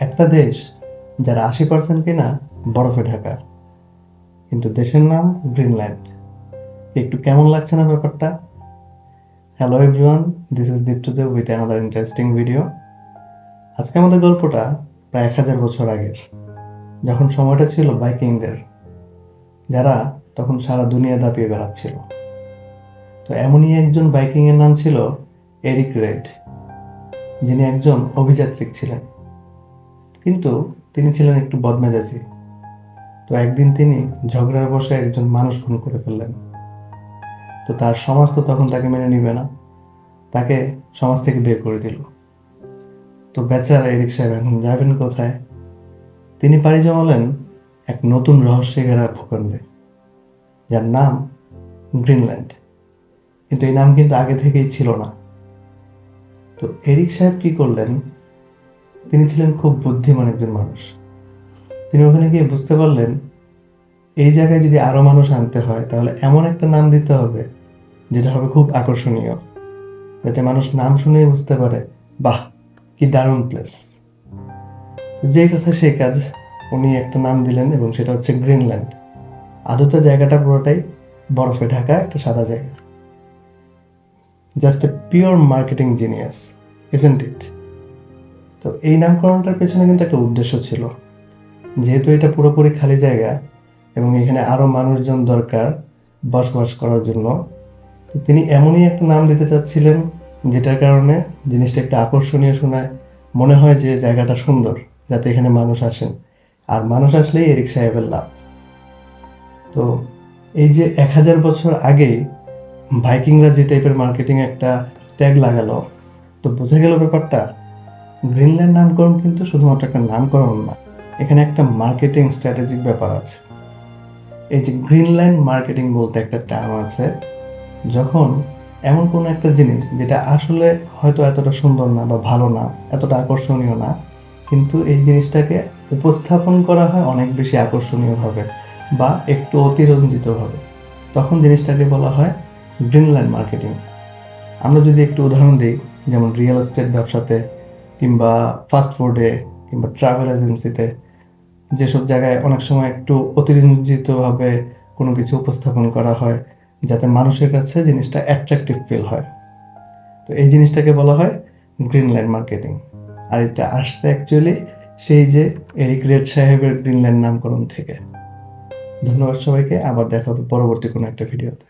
একটা দেশ যার আশি পার্সেন্ট কিনা বরফে ঢাকা কিন্তু দেশের নাম গ্রিনল্যান্ড। একটু কেমন লাগছে না ব্যাপারটা? Hello everyone this is Diptadeb with another interesting video আজকে আমাদের গল্পটা প্রায় এক হাজার বছর আগের, যখন সময়টা ছিল বাইকিংদের, যারা তখন সারা দুনিয়া দাপিয়ে বেড়াচ্ছিল। তো এমনই একজন বাইকিংয়ের নাম ছিল এরিক রেড, যিনি একজন অভিযাত্রিক ছিলেন। কিন্তু তিনি ছিলেন একটু বদমেজাজি। তো একদিন তিনি ঝগড়ার বসে একজন মানুষ খুন করে ফেললেন। তো তার সমাজ তো তখন তাকে মেনে নিবে না। তাকে সমাজ থেকে বের করে দিল। তো বেচারা এরিক সাহেব এখন যাবেন কোথায়? তিনি পাড়ি জমালেন এক নতুন রহস্যে ঘেরা ভূখণ্ডে। যার নাম গ্রিনল্যান্ড। কিন্তু এই নাম কিন্তু আগে থেকেই ছিল না। তো এরিক সাহেব কি করলেন? তিনি ছিলেন খুব বুদ্ধিমান একজন মানুষ। তিনি ওখানে গিয়ে বুঝতে পারলেন, এই জায়গায় যদি আরও মানুষ আনতে হয়, তাহলে এমন একটা নাম দিতে হবে, যেটা হবে খুব আকর্ষণীয়। যাতে মানুষ নাম শুনেই বুঝতে পারে, বাহ, কি দারুণ প্লেস যে কথা সেই কাজ উনি একটা নাম দিলেন, এবং সেটা হচ্ছে গ্রিনল্যান্ড আদতে জায়গাটা পুরোটাই বরফে ঢাকা, একটা সাদা জায়গা। Just a pure marketing genius isn't it তো এই নামকরণটার পেছনে কিন্তু একটা উদ্দেশ্য ছিল। যেহেতু এটা পুরোপুরি খালি জায়গা এবং এখানে আরও মানুষজন দরকার বসবাস করার জন্য, তো তিনি এমনই একটা নাম দিতে চাচ্ছিলেন যেটার কারণে জিনিসটা একটা আকর্ষণীয় শোনায়, মনে হয় যে জায়গাটা সুন্দর, যাতে এখানে মানুষ আসেন। আর মানুষ আসলেই এরিক সাহেবের লাভ। তো এই যে এক হাজার বছর আগেই ভাইকিংরা যে টাইপের মার্কেটিং একটা ট্যাগ লাগালো, তো বোঝা গেল ব্যাপারটা গ্রিনল্যান্ড নামকরণ কিন্তু শুধুমাত্র একটা নামকরণ না, এখানে একটা মার্কেটিং স্ট্র্যাটেজিক ব্যাপার আছে। এই যে গ্রিনল্যান্ড মার্কেটিং বলতে একটা টার্ম আছে, যখন এমন কোনো একটা জিনিস যেটা আসলে হয়তো এতটা সুন্দর না বা ভালো না, এতটা আকর্ষণীয় না, কিন্তু এই জিনিসটাকে উপস্থাপন করা হয় অনেক বেশি আকর্ষণীয়ভাবে বা একটু অতিরঞ্জিতভাবে। তখন জিনিসটাকে বলা হয় গ্রিনল্যান্ড মার্কেটিং আমরা যদি একটু উদাহরণ দিই, যেমন রিয়েল এস্টেট ব্যবসাতে কিংবা ফাস্ট ফুডে কিংবা ট্রাভেল এজেন্সিতে যেসব জায়গায় অনেক সময় একটু অতিরঞ্জিতভাবে কোনো কিছু উপস্থাপন করা হয়, যাতে মানুষের কাছে জিনিসটা অ্যাট্রাকটিভ ফিল হয়। তো এই জিনিসটাকে বলা হয় গ্রিনল্যান্ড মার্কেটিং আর এটা আসছে অ্যাকচুয়ালি সেই যে এরিক রেড সাহেবের গ্রিনল্যান্ড নামকরণ থেকে। ধন্যবাদ সবাইকে, আবার দেখা হবে পরবর্তী কোনো একটা ভিডিওতে